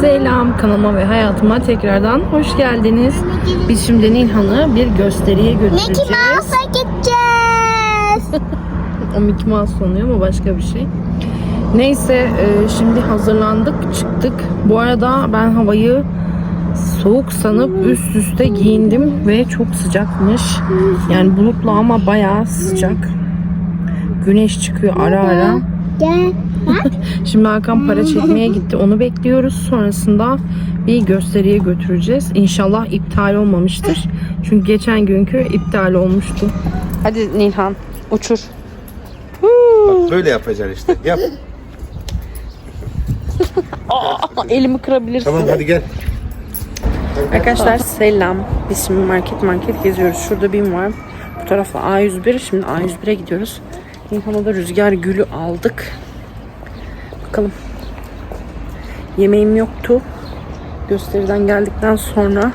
Selam kanalıma ve hayatıma tekrardan hoş geldiniz. Biz şimdi Nilhan'ı bir gösteriye Mickey götüreceğiz. Mouse'a gideceğiz. O Mickey Mouse sanıyor ama başka bir şey. Neyse e, şimdi hazırlandık çıktık. Bu arada ben havayı soğuk sanıp üst üste giyindim ve çok sıcakmış. Yani bulutlu ama bayağı sıcak. Güneş çıkıyor ara ara. Gel. Şimdi Hakan para çekmeye gitti. Onu bekliyoruz. Sonrasında bir gösteriye götüreceğiz. İnşallah iptal olmamıştır. Çünkü geçen günkü iptal olmuştu. Hadi Nilhan uçur. Bak böyle yapacaksın işte. Yap. Elimi kırabilirsin. Tamam hadi gel. Arkadaşlar selam. Biz şimdi market market geziyoruz. Şurada BİM var. Bu tarafa A101. Şimdi A101'e gidiyoruz. Nilhan'a da rüzgar gülü aldık. Bakalım. Yemeğim yoktu. Gösteriden geldikten sonra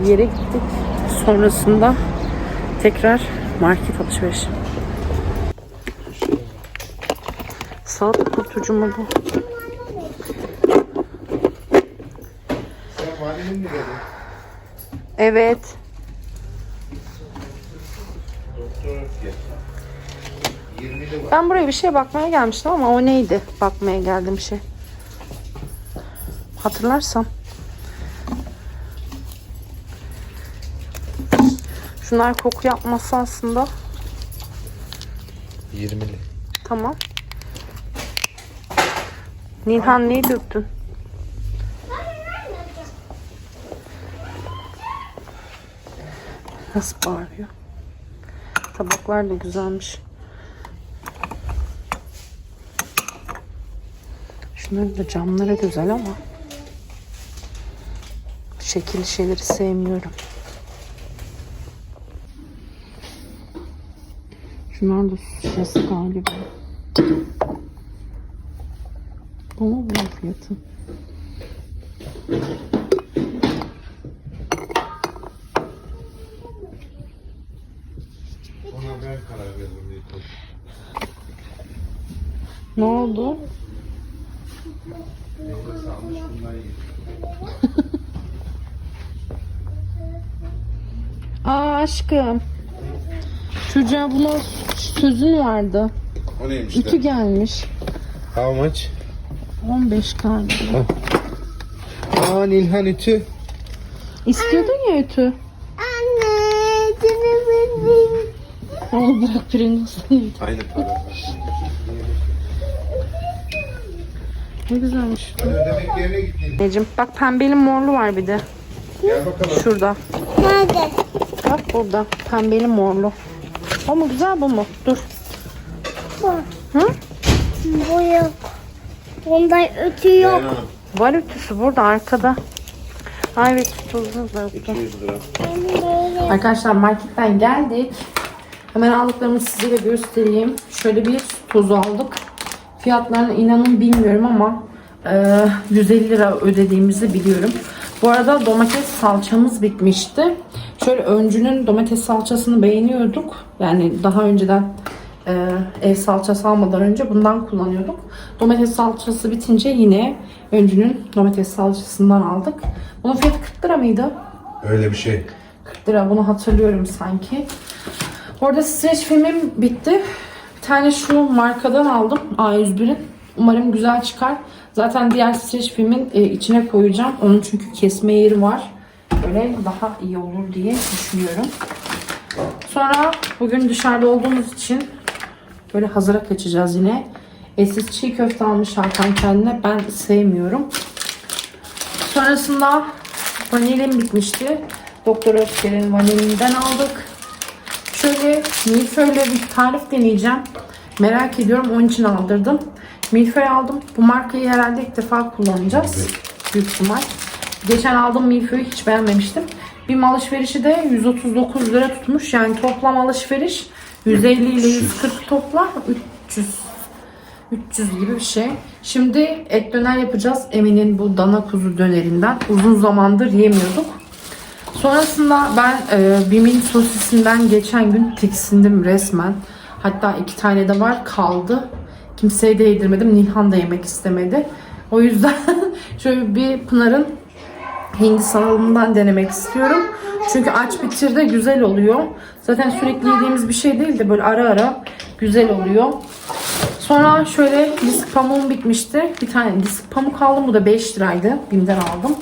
bir yere gittik. Sonrasında tekrar market alışverişi. Salata kurtucu mu bu? Evet. Doktor. 20'li var. Ben buraya bir şeye bakmaya gelmiştim ama o neydi? Bakmaya geldim şey. Hatırlarsam. Şunlar koku yapmazsa aslında 20'li. tamam. Nilhan neyi döktün? Nasıl bağırıyor? Tabaklar da güzelmiş. Şunların da camları güzel ama şekilli şeyleri sevmiyorum. Şunlar da şişesi galiba. Mu bunun fiyatı? Ona ben karar veririm. Nilkon. Ne oldu? Neyse salmış bunlar iyi. Aa aşkım. Çocuğa buna sözün vardı. O neymiş Ütü de? gelmiş. How much? 15 galiba. Aa Nilhan ütü. İstiyordun ya ütü. Anne, seni benim. Onu bırak Pringles'ı. Aynı para. Ne güzelmiş. Anneciğim bak pembeli morlu var bir de. Gel bakalım. Şurada. Nerede? Bak burada. Pembeli morlu. O mu güzel bu mu? Dur. Bu. Hı? Bu yok. Bunda ötü yok. Var ütüsü burada arkada. Ay evet tuzlu da. 200 lira. Benim böyle. Arkadaşlar marketten geldik. Hemen aldıklarımı size de göstereyim. Şöyle bir toz aldık. Fiyatlarını inanın bilmiyorum ama e, 150 lira ödediğimizi biliyorum. Bu arada domates salçamız bitmişti. Şöyle öncünün domates salçasını beğeniyorduk. Yani daha önceden e, ev salçası almadan önce bundan kullanıyorduk. Domates salçası bitince yine öncünün domates salçasından aldık. Bunun fiyatı 40 lira mıydı? Öyle bir şey. 40 lira bunu hatırlıyorum sanki. Orada streç filmim bitti. Bir tane şu markadan aldım A101'in. Umarım güzel çıkar. Zaten diğer streç filmin e, içine koyacağım. Onun çünkü kesme yeri var. Böyle daha iyi olur diye düşünüyorum. Sonra bugün dışarıda olduğumuz için böyle hazıra kaçacağız yine. Etsiz çiğ köfte almış Hakan kendine. Ben sevmiyorum. Sonrasında vanilim bitmişti. Doktor Ötker'in vanilinden aldık. Şöyle milföyle bir tarif deneyeceğim. Merak ediyorum onun için aldırdım. Milföy aldım. Bu markayı herhalde ilk defa kullanacağız. Büyük ihtimal. Geçen aldığım milföyü hiç beğenmemiştim. Bir alışverişi de 139 lira tutmuş. Yani toplam alışveriş 150 ile 140 toplam 300 300 gibi bir şey. Şimdi et döner yapacağız. Emin'in bu dana kuzu dönerinden. Uzun zamandır yemiyorduk. Sonrasında ben e, Bim'in sosisinden geçen gün tiksindim resmen. Hatta iki tane de var kaldı. Kimseye de yedirmedim. Nilhan da yemek istemedi. O yüzden şöyle bir Pınar'ın Hindistan alımından denemek istiyorum. Çünkü aç bitir de güzel oluyor. Zaten sürekli yediğimiz bir şey değil de böyle ara ara güzel oluyor. Sonra şöyle disk pamuğum bitmişti. Bir tane disk pamuk aldım. Bu da 5 liraydı. Bim'den aldım.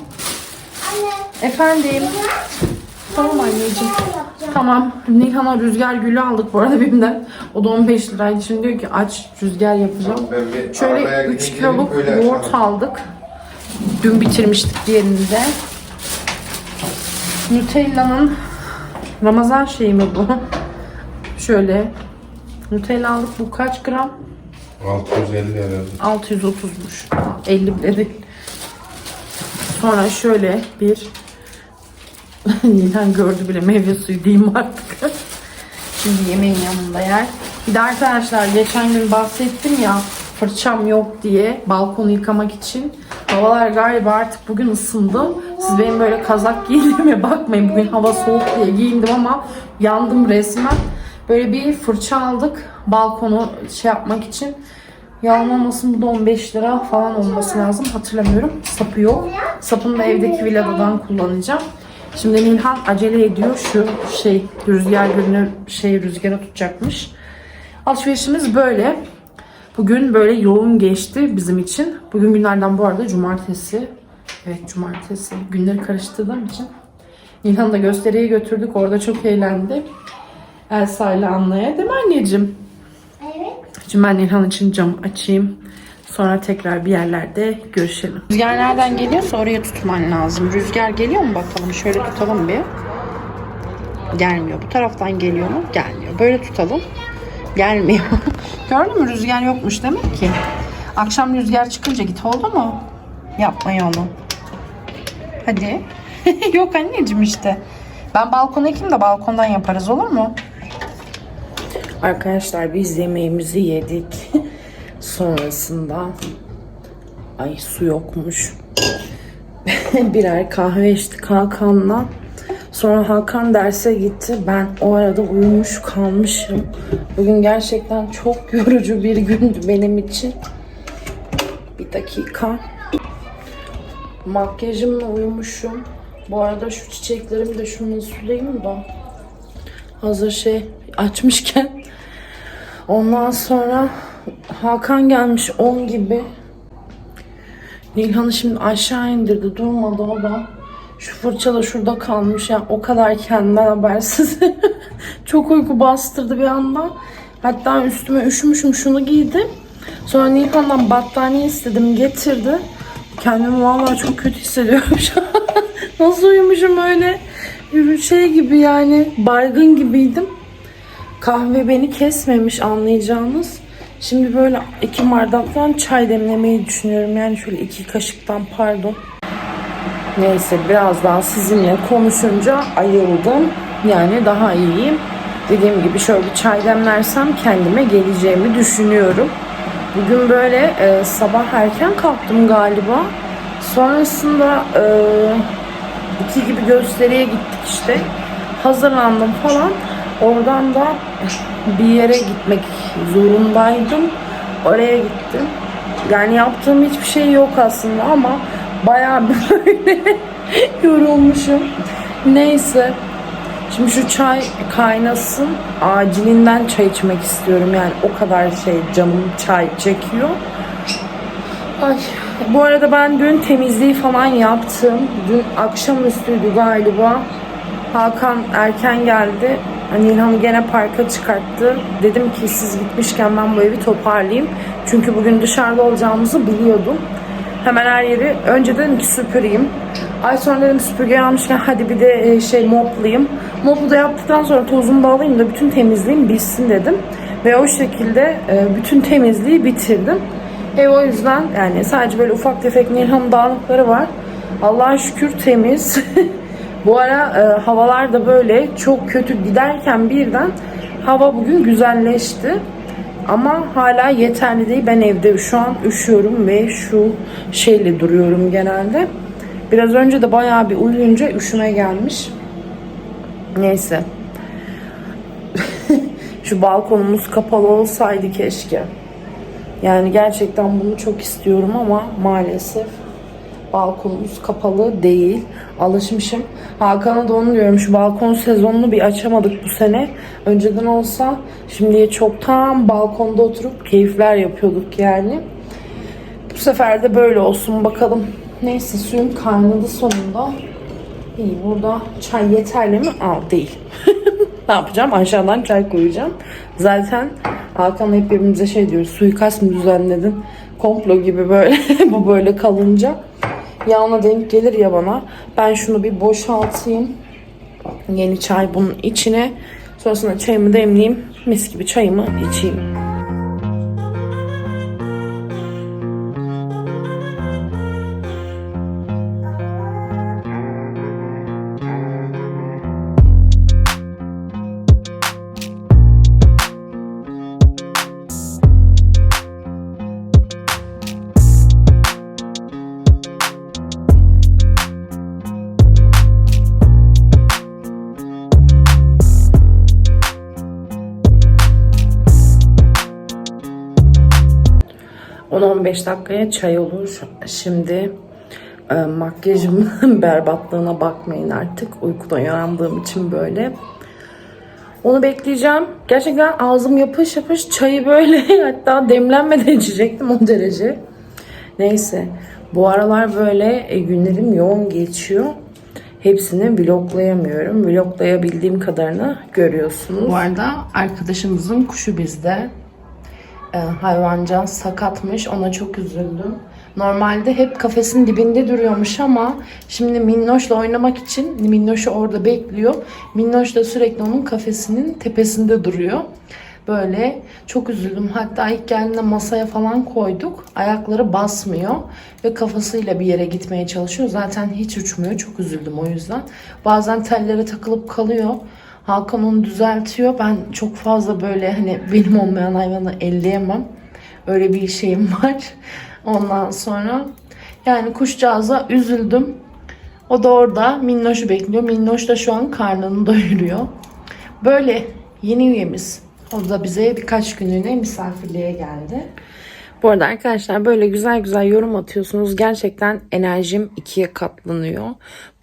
Efendim. Tamam anneciğim. Tamam. Nihan'a rüzgar gülü aldık bu arada Bim'den. O da 15 liraydı. Şimdi diyor ki aç rüzgar yapacağım. Şöyle 3 gideyim, kiloluk yoğurt aldık. Dün bitirmiştik diğerini de. Nutella'nın Ramazan şeyi mi bu? Şöyle Nutella aldık. Bu kaç gram? 650 herhalde. 630'muş. 50 bile değil. Sonra şöyle bir Nilan gördü bile meyve suyu diyeyim artık. Şimdi yemeğin yanında yer. Bir de arkadaşlar geçen gün bahsettim ya fırçam yok diye balkonu yıkamak için. Havalar galiba artık bugün ısındı. Siz benim böyle kazak giydiğime bakmayın. Bugün hava soğuk diye giyindim ama yandım resmen. Böyle bir fırça aldık balkonu şey yapmak için. Yalan olmasın bu da 15 lira falan olması lazım. Hatırlamıyorum. Sapı yok. Sapını da evdeki villadan kullanacağım. Şimdi Nilhan acele ediyor. Şu şey rüzgar gülünü şey rüzgara tutacakmış. Alışverişimiz böyle. Bugün böyle yoğun geçti bizim için. Bugün günlerden bu arada cumartesi. Evet cumartesi. Günleri karıştırdığım için. Nilhan'ı da gösteriye götürdük. Orada çok eğlendi. Elsa ile Anla'ya. Değil mi anneciğim? Evet. Şimdi ben Nilhan için cam açayım. Sonra tekrar bir yerlerde görüşelim. Rüzgar nereden geliyorsa oraya tutman lazım. Rüzgar geliyor mu bakalım? Şöyle tutalım bir. Gelmiyor. Bu taraftan geliyor mu? Gelmiyor. Böyle tutalım. Gelmiyor. Gördün mü? Rüzgar yokmuş demek ki. Akşam rüzgar çıkınca git oldu mu? Yapmayı onu. Hadi. Yok anneciğim işte. Ben balkona ekeyim de balkondan yaparız olur mu? Arkadaşlar biz yemeğimizi yedik. Sonrasında ay su yokmuş. Birer kahve içtik Hakan'la. Sonra Hakan derse gitti. Ben o arada uyumuş kalmışım. Bugün gerçekten çok yorucu bir gündü benim için. Bir dakika. Makyajımla uyumuşum. Bu arada şu çiçeklerimi de şunu sulayayım da. Hazır şey açmışken. Ondan sonra Hakan gelmiş 10 gibi. Nilhan'ı şimdi aşağı indirdi. Durmadı o da. Şu fırça da şurada kalmış. Yani o kadar kendinden habersiz. Çok uyku bastırdı bir anda. Hatta üstüme üşümüşüm şunu giydim. Sonra Nilhan'dan battaniye istedim getirdi. Kendimi vallahi çok kötü hissediyorum şu an. Nasıl uyumuşum öyle? Bir şey gibi yani baygın gibiydim. Kahve beni kesmemiş anlayacağınız. Şimdi böyle iki bardaktan çay demlemeyi düşünüyorum. Yani şöyle iki kaşıktan pardon. Neyse biraz daha sizinle konuşunca ayıldım. Yani daha iyiyim. Dediğim gibi şöyle bir çay demlersem kendime geleceğimi düşünüyorum. Bugün böyle e, sabah erken kalktım galiba. Sonrasında e, iki gibi gösteriye gittik işte. Hazırlandım falan. Oradan da bir yere gitmek zorundaydım. Oraya gittim. Yani yaptığım hiçbir şey yok aslında ama bayağı böyle yorulmuşum. Neyse. Şimdi şu çay kaynasın. Acilinden çay içmek istiyorum. Yani o kadar şey canım çay çekiyor. Ay, bu arada ben dün temizliği falan yaptım. Dün akşamüstüydü galiba. Hakan erken geldi. Nilhan'ı gene parka çıkarttı. Dedim ki siz gitmişken ben bu evi toparlayayım. Çünkü bugün dışarıda olacağımızı biliyordum. Hemen her yeri önce dedim ki süpüreyim. Ay sonra dedim süpürge almışken hadi bir de e, şey moplayayım. Mopu da yaptıktan sonra tozumu da alayım da bütün temizliğim bitsin dedim. Ve o şekilde e, bütün temizliği bitirdim. Ev o yüzden yani sadece böyle ufak tefek Nilhan'ın dağınıkları var. Allah'a şükür temiz. Bu ara e, havalar da böyle çok kötü giderken birden hava bugün güzelleşti. Ama hala yeterli değil. Ben evde şu an üşüyorum ve şu şeyle duruyorum genelde. Biraz önce de bayağı bir uyuyunca üşüme gelmiş. Neyse. şu balkonumuz kapalı olsaydı keşke. Yani gerçekten bunu çok istiyorum ama maalesef balkonumuz kapalı değil. Alışmışım. Hakan'a da onu diyorum. Şu balkon sezonunu bir açamadık bu sene. Önceden olsa şimdiye çoktan balkonda oturup keyifler yapıyorduk yani. Bu sefer de böyle olsun bakalım. Neyse suyum kaynadı sonunda. İyi burada çay yeterli mi? Aa değil. ne yapacağım? Aşağıdan çay koyacağım. Zaten Hakan'la hep birbirimize şey diyoruz. Suikast mı düzenledin? Komplo gibi böyle. Bu böyle kalınca. Ya ona denk gelir ya bana. Ben şunu bir boşaltayım. Yeni çay bunun içine. Sonrasında çayımı demleyeyim. Mis gibi çayımı içeyim. 10-15 dakikaya çay olur. Şimdi e, makyajımın berbatlığına bakmayın artık. Uykudan uyandığım için böyle. Onu bekleyeceğim. Gerçekten ağzım yapış yapış çayı böyle hatta demlenmeden içecektim o derece. Neyse. Bu aralar böyle e, günlerim yoğun geçiyor. Hepsini vloglayamıyorum. Vloglayabildiğim kadarını görüyorsunuz. Bu arada arkadaşımızın kuşu bizde. E, hayvancağız sakatmış. Ona çok üzüldüm. Normalde hep kafesin dibinde duruyormuş ama şimdi Minnoş'la oynamak için Minnoş'u orada bekliyor. Minnoş da sürekli onun kafesinin tepesinde duruyor. Böyle çok üzüldüm. Hatta ilk geldiğinde masaya falan koyduk. Ayakları basmıyor ve kafasıyla bir yere gitmeye çalışıyor. Zaten hiç uçmuyor. Çok üzüldüm o yüzden. Bazen tellere takılıp kalıyor. Hakan onu düzeltiyor. Ben çok fazla böyle hani benim olmayan hayvanı elleyemem. Öyle bir şeyim var. Ondan sonra yani kuşcağıza üzüldüm. O da orada Minnoş'u bekliyor. Minnoş da şu an karnını doyuruyor. Böyle yeni üyemiz. O da bize birkaç günlüğüne misafirliğe geldi. Bu arada arkadaşlar böyle güzel güzel yorum atıyorsunuz. Gerçekten enerjim ikiye katlanıyor.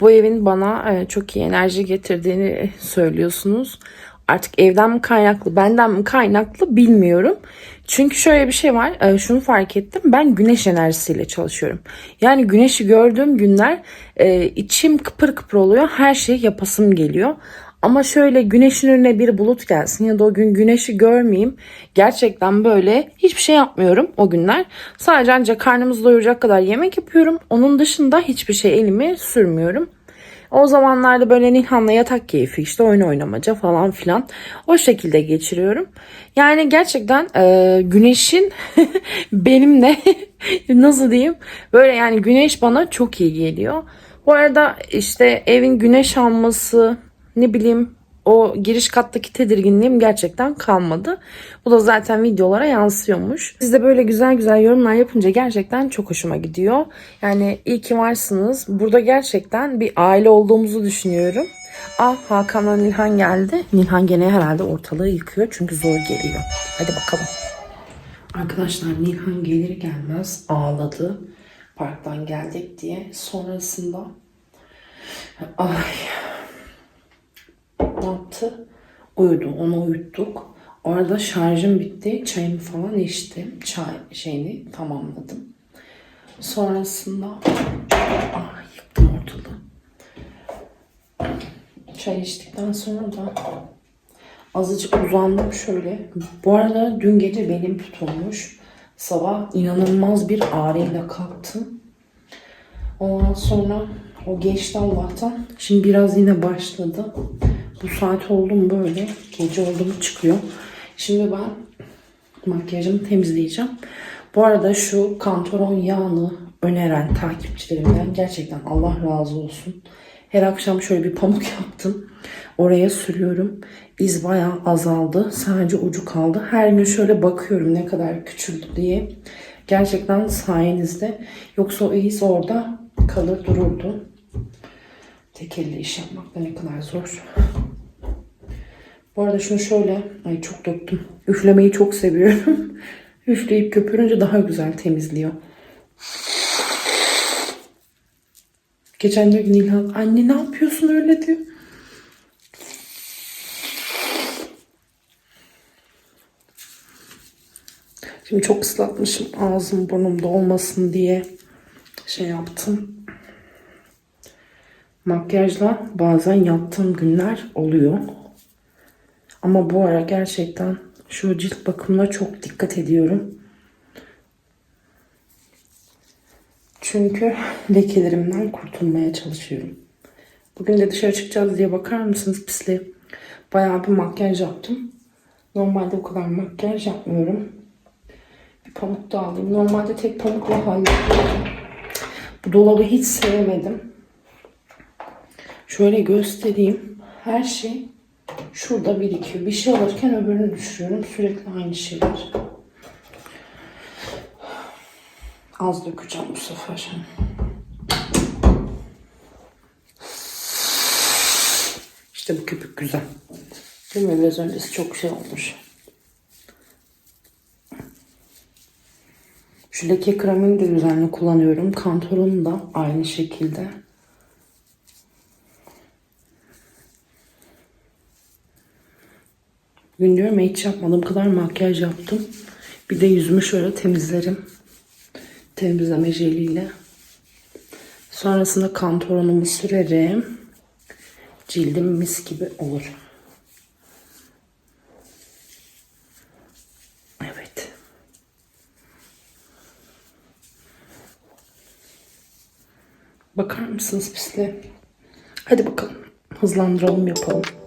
Bu evin bana e, çok iyi enerji getirdiğini söylüyorsunuz. Artık evden mi kaynaklı, benden mi kaynaklı bilmiyorum. Çünkü şöyle bir şey var. e, Şunu fark ettim. Ben güneş enerjisiyle çalışıyorum. Yani güneşi gördüğüm günler e, içim kıpır kıpır oluyor. Her şey yapasım geliyor. Ama şöyle güneşin önüne bir bulut gelsin ya da o gün güneşi görmeyeyim. Gerçekten böyle hiçbir şey yapmıyorum o günler. Sadece ancak karnımızı doyuracak kadar yemek yapıyorum. Onun dışında hiçbir şey elimi sürmüyorum. O zamanlarda böyle Nilhan'la yatak keyfi işte oyun oynamaca falan filan o şekilde geçiriyorum. Yani gerçekten e, güneşin benimle nasıl diyeyim böyle yani güneş bana çok iyi geliyor. Bu arada işte evin güneş alması ne bileyim o giriş kattaki tedirginliğim gerçekten kalmadı. Bu da zaten videolara yansıyormuş. Siz de böyle güzel güzel yorumlar yapınca gerçekten çok hoşuma gidiyor. Yani iyi ki varsınız. Burada gerçekten bir aile olduğumuzu düşünüyorum. Ah Hakan'la Nilhan geldi. Nilhan gene herhalde ortalığı yıkıyor çünkü zor geliyor. Hadi bakalım. Arkadaşlar Nilhan gelir gelmez ağladı. Parktan geldik diye. Sonrasında ay yaptı? Uyudu. Onu uyuttuk. Orada şarjım bitti. Çayımı falan içtim. Çay şeyini tamamladım. Sonrasında ah yıktım ortalığı. Çay içtikten sonra da azıcık uzandım şöyle. Bu arada dün gece benim tutulmuş. Sabah inanılmaz bir ağrıyla kalktım. Ondan sonra o geçti Allah'tan. Şimdi biraz yine başladı. Bu saat oldu mu böyle gece oldu mu çıkıyor. Şimdi ben makyajımı temizleyeceğim. Bu arada şu kantaron yağını öneren takipçilerimden gerçekten Allah razı olsun. Her akşam şöyle bir pamuk yaptım. Oraya sürüyorum. İz bayağı azaldı. Sadece ucu kaldı. Her gün şöyle bakıyorum ne kadar küçüldü diye. Gerçekten sayenizde. Yoksa o iz orada kalır dururdu. Tek elle iş yapmak da ne kadar zor. Bu arada şunu şöyle, ay çok döktüm. Üflemeyi çok seviyorum. Üfleyip köpürünce daha güzel temizliyor. Geçen diyor ki anne ne yapıyorsun öyle diyor. Şimdi çok ıslatmışım ağzım burnum dolmasın diye şey yaptım. Makyajla bazen yattığım günler oluyor. Ama bu ara gerçekten şu cilt bakımına çok dikkat ediyorum. Çünkü lekelerimden kurtulmaya çalışıyorum. Bugün de dışarı çıkacağız diye bakar mısınız pisliğe? Bayağı bir makyaj yaptım. Normalde bu kadar makyaj yapmıyorum. Bir pamuk da alayım. Normalde tek pamukla hallediyorum. Bu dolabı hiç sevmedim. Şöyle göstereyim. Her şey şurada birikiyor. Bir şey alırken öbürünü düşürüyorum. Sürekli aynı şeyler. Az dökeceğim bu sefer. İşte bu köpük güzel. Değil mi? Biraz öncesi çok şey olmuş. Şu leke kremini de düzenli kullanıyorum. Kantorun da aynı şekilde. Bugün diyorum hiç yapmadım. kadar makyaj yaptım. Bir de yüzümü şöyle temizlerim. Temizleme jeliyle. Sonrasında kantorunumu sürerim. Cildim mis gibi olur. Evet. Bakar mısınız pisliğe? Hadi bakalım. Hızlandıralım yapalım.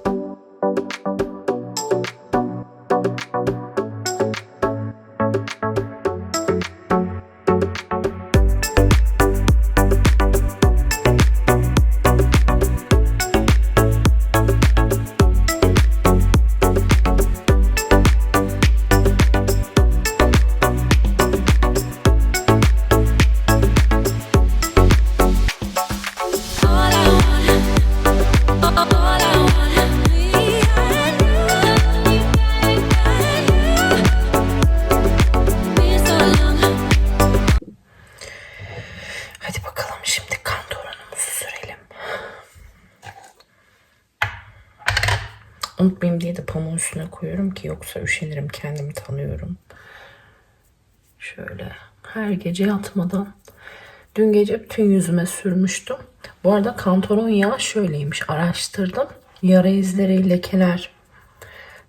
Ki yoksa üşenirim kendimi tanıyorum. Şöyle her gece yatmadan dün gece bütün yüzüme sürmüştüm. Bu arada kantoron yağı şöyleymiş araştırdım. Yara izleri, lekeler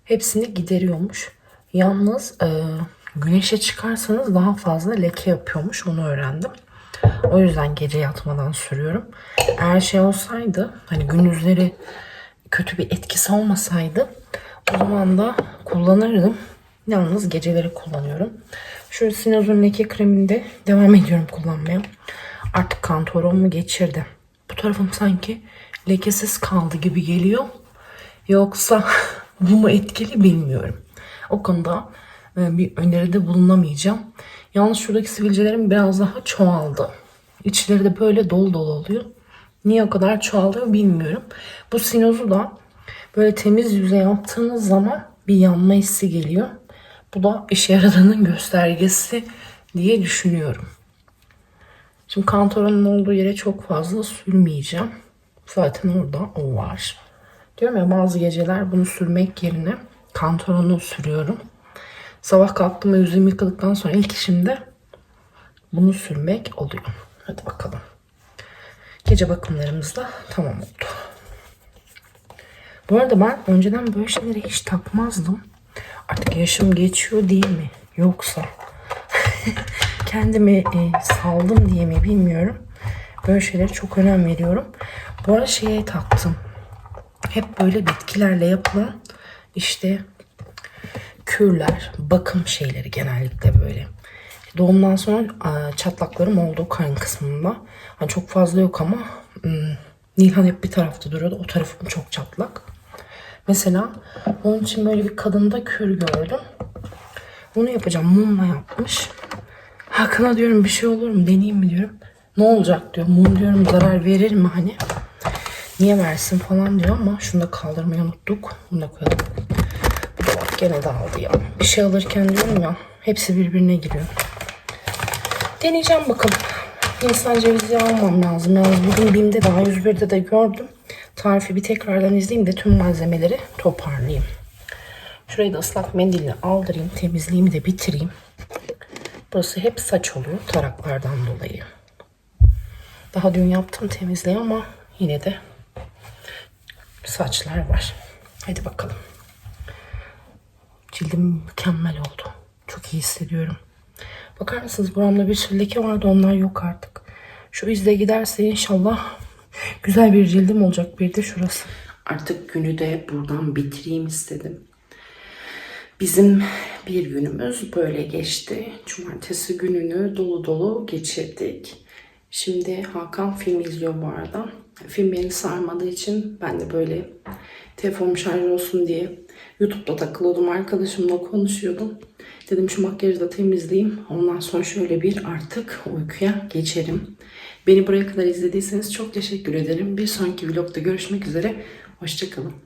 hepsini gideriyormuş. Yalnız e, güneşe çıkarsanız daha fazla leke yapıyormuş onu öğrendim. O yüzden gece yatmadan sürüyorum. Eğer şey olsaydı hani gündüzleri kötü bir etkisi olmasaydı o zaman da kullanırdım. Yalnız geceleri kullanıyorum. Şu Sinozun leke kremini de devam ediyorum kullanmaya. Artık kantorumu geçirdi. Bu tarafım sanki lekesiz kaldı gibi geliyor. Yoksa bu mu etkili bilmiyorum. O konuda e, bir öneride bulunamayacağım. Yalnız şuradaki sivilcelerim biraz daha çoğaldı. İçleri de böyle dolu dolu oluyor. Niye o kadar çoğalıyor bilmiyorum. Bu sinozu da böyle temiz yüze yaptığınız zaman bir yanma hissi geliyor. Bu da işe yaradığının göstergesi diye düşünüyorum. Şimdi kantoronun olduğu yere çok fazla sürmeyeceğim. Zaten orada o var. Diyorum ya bazı geceler bunu sürmek yerine kantoronu sürüyorum. Sabah kalktım ve yüzümü yıkadıktan sonra ilk işimde bunu sürmek oluyor. Hadi bakalım. Gece bakımlarımız da tamam oldu. Bu arada ben önceden böyle şeyleri hiç takmazdım. Artık yaşım geçiyor diye mi? Yoksa kendimi e, saldım diye mi bilmiyorum. Böyle şeylere çok önem veriyorum. Bu arada şeye taktım. Hep böyle bitkilerle yapılan işte kürler, bakım şeyleri genellikle böyle. Doğumdan sonra çatlaklarım oldu karın kısmında. Hani çok fazla yok ama Nilhan hep bir tarafta duruyordu. O tarafım çok çatlak. Mesela onun için böyle bir kadında kür gördüm. Bunu yapacağım. Mumla yapmış. Hakan'a diyorum bir şey olur mu deneyeyim mi diyorum. Ne olacak diyor. Mum diyorum zarar verir mi hani. Niye versin falan diyor ama şunu da kaldırmayı unuttuk. Bunu da koyalım. Bak gene dağıldı ya. Bir şey alırken diyorum ya hepsi birbirine giriyor. Deneyeceğim bakalım. Hindistan cevizi almam lazım. Yalnız bugün BİM'de daha 101'de de gördüm. Tarifi bir tekrardan izleyeyim de tüm malzemeleri toparlayayım. Şurayı da ıslak mendille aldırayım. Temizliğimi de bitireyim. Burası hep saç oluyor taraklardan dolayı. Daha dün yaptım temizliği ama yine de saçlar var. Hadi bakalım. Cildim mükemmel oldu. Çok iyi hissediyorum. Bakar mısınız buramda bir sürü leke vardı onlar yok artık. Şu izle giderse inşallah güzel bir cildim olacak bir de şurası. Artık günü de buradan bitireyim istedim. Bizim bir günümüz böyle geçti. Cumartesi gününü dolu dolu geçirdik. Şimdi Hakan film izliyor bu arada. Film beni sarmadığı için ben de böyle telefonum şarj olsun diye YouTube'da takılıyordum. Arkadaşımla konuşuyordum. Dedim şu makyajı da temizleyeyim. Ondan sonra şöyle bir artık uykuya geçerim. Beni buraya kadar izlediyseniz çok teşekkür ederim. Bir sonraki vlogda görüşmek üzere. Hoşçakalın.